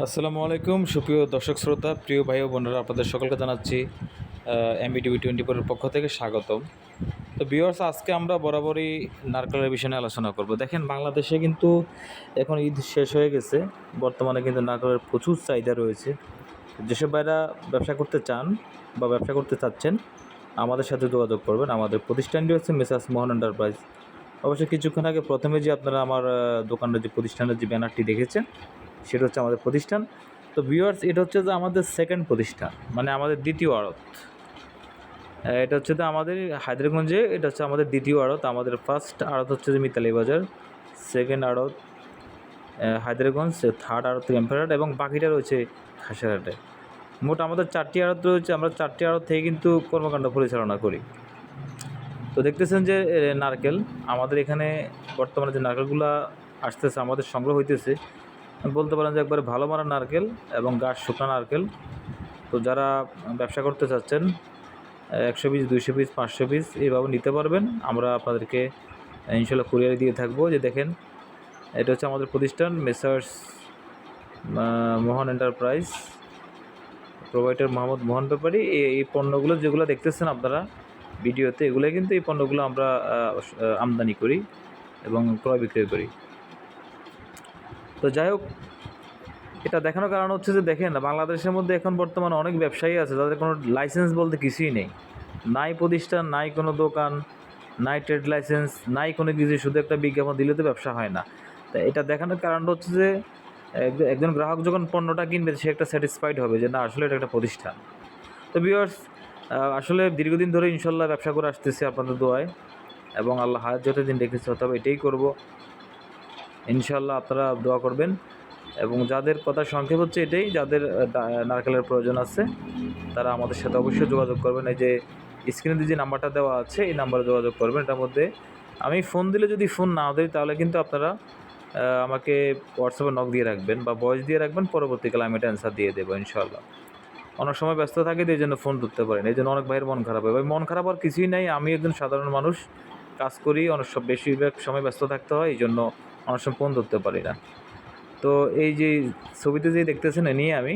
আসসালামু আলাইকুম, সুপ্রিয় দর্শক শ্রোতা, প্রিয় ভাই ও বোনেরা, আপনাদের সকলকে জানাচ্ছি এমবি টিভি টোয়েন্টি ফোরের পক্ষ থেকে স্বাগতম। তো বিয়ার্স আজকে আমরা বরাবরই নারকেলের বিষয় আলোচনা করব। দেখেন, বাংলাদেশে কিন্তু এখন ঈদ শেষ হয়ে গেছে। বর্তমানে কিন্তু নারকেলের প্রচুর চাহিদা রয়েছে। যেসব ভাইরা ব্যবসা করতে চান বা ব্যবসা করতে চাচ্ছেন, আমাদের সাথে যোগাযোগ করবেন। আমাদের প্রতিষ্ঠানটি হচ্ছে মেসাস মোহন এন্টারপ্রাইজ। অবশ্যই কিছুক্ষণ আগে প্রথমে যে আপনারা আমার দোকানের যে প্রতিষ্ঠানের যে ব্যানারটি দেখেছেন সেটা হচ্ছে আমাদের প্রতিষ্ঠান। তো ভিউয়ার্স এটা হচ্ছে যে আমাদের সেকেন্ড প্রতিষ্ঠান মানে আমাদের দ্বিতীয় আড়ত। এটা হচ্ছে যে আমাদের হায়দ্রারগঞ্জে এটা হচ্ছে আমাদের দ্বিতীয় আড়ত। আমাদের ফার্স্ট আড়ত হচ্ছে যে মিতালি বাজার সেকেন্ড আড়ত আহ, হায়দ্রারগঞ্জ থার্ড আড়ত এম্পায়ার এবং বাকিটা রয়েছে খাসিরহাটে মোট আমাদের চারটি আড়ত রয়েছে আমরা চারটি আড়ত থেকে কিন্তু কর্মকাণ্ড পরিচালনা করি। তো দেখতেছেন যে নারকেল আমাদের এখানে বর্তমানে যে নারকেলগুলো আসতেছে আমাদের সংগ্রহ হইতেছে বলতে পারেন যে একবারে ভালো মানের নারকেল এবং গাছ শুকনো নারকেল। তো যারা ব্যবসা করতে চাচ্ছেন, একশো পিস, দুইশো পিস, পাঁচশো পিস এইভাবে নিতে পারবেন। আমরা আপনাদেরকে ইনশাল্লাহ কুরিয়ারে দিয়ে থাকব। যে দেখেন, এটা হচ্ছে আমাদের প্রতিষ্ঠান messrs Mohan enterprise. Provider Mohammad Mohan Bepari. এই পণ্যগুলো যেগুলো দেখতেছেন আপনারা ভিডিওতে এগুলো কিন্তু এই পণ্যগুলো আমরা আমদানি করি এবং ক্রয় বিক্রয় করি। তো যাই হোক, এটা দেখানোর কারণ হচ্ছে যে দেখেন বাংলাদেশের মধ্যে এখন বর্তমানে অনেক ব্যবসায়ী আছে যাদের কোনো লাইসেন্স বলতে কিছুই নেই। নাই প্রতিষ্ঠান, নাই কোনো দোকান, নাই ট্রেড লাইসেন্স নাই কোনো কিছু, শুধু একটা বিজ্ঞাপন দিলে তো ব্যবসা হয় না। তা এটা দেখানোর কারণটা হচ্ছে যে একজন গ্রাহক যখন পণ্যটা কিনবে, সে একটা স্যাটিসফাইড হবে যে না, আসলে এটা একটা প্রতিষ্ঠান। তো ভিউয়ার্স আসলে দীর্ঘদিন ধরে ইনশাল্লাহ ব্যবসা করে আসতেছি আপনাদের দোয়ায় এবং আল্লাহ হায়াত যতদিন রেখেছে তবে এটাই করব। ইনশাল্লাহ আপনারা দোয়া করবেন। এবং যাদের কথা সংক্ষেপ হচ্ছে এটাই, যাদের নারকেলের প্রয়োজন আছে, তারা আমাদের সাথে অবশ্যই যোগাযোগ করবেন। এই যে স্ক্রিনে যে নাম্বারটা দেওয়া আছে, এই নাম্বারে যোগাযোগ করবেন। এটার মধ্যে আমি ফোন দিলে যদি ফোন না দিই, তাহলে কিন্তু আপনারা আমাকে হোয়াটসঅ্যাপে নক দিয়ে রাখবেন বা ভয়েস দিয়ে রাখবেন। পরবর্তীকালে আমি এটা অ্যান্সার দিয়ে দেবো ইনশাল্লাহ অনেক সময় ব্যস্ত থাকে এই জন্য ফোন ধরতে পারেন এই জন্য অনেক ভাইয়ের মন খারাপ হয়। ভাই, মন খারাপ আর কিছুই নাই। আমি একজন সাধারণ মানুষ, কাজ করি, অনেক সব বেশিরভাগ সময় ব্যস্ত থাকতে হয়। এই জন্য অনেক সময় ধরতে পারি না। তো এই যে ছবিতে যে দেখতেছেন এ নিয়ে আমি,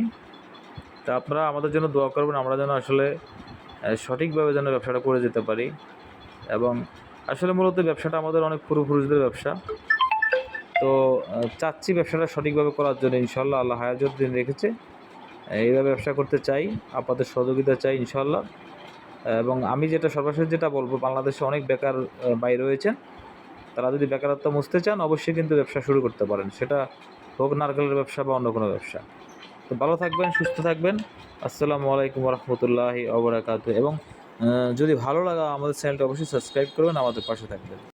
তা আপনারা আমাদের জন্য দোয়া করবেন, আমরা যেন আসলে সঠিকভাবে যেন ব্যবসাটা করে যেতে পারি। এবং আসলে মূলত ব্যবসাটা আমাদের অনেক পূর্বপুরুষদের ব্যবসা। তো চাচ্ছি ব্যবসাটা সঠিকভাবে করার জন্য ইনশাল্লাহ আল্লাহ হায়াজত দিন রেখেছে। এইভাবে ব্যবসা করতে চাই আপনাদের সহযোগিতা চাই ইনশাল্লাহ এবং আমি যেটা সর্বশেষ যেটা বলব, বাংলাদেশে অনেক বেকার ভাই রয়েছেন। তারা যদি বেকারত্ব মুছতে চান, অবশ্যই কিন্তু ব্যবসা শুরু করতে পারেন। সেটা হোক নারকেলের ব্যবসা বা অন্য কোনো ব্যবসা। তো ভালো থাকবেন, সুস্থ থাকবেন। আসসালামু আলাইকুম রহমতুল্লাহি অবরাকাত এবং যদি ভালো লাগা আমাদের চ্যানেলটা, অবশ্যই সাবস্ক্রাইব করবেন, আমাদের পাশে থাকবেন।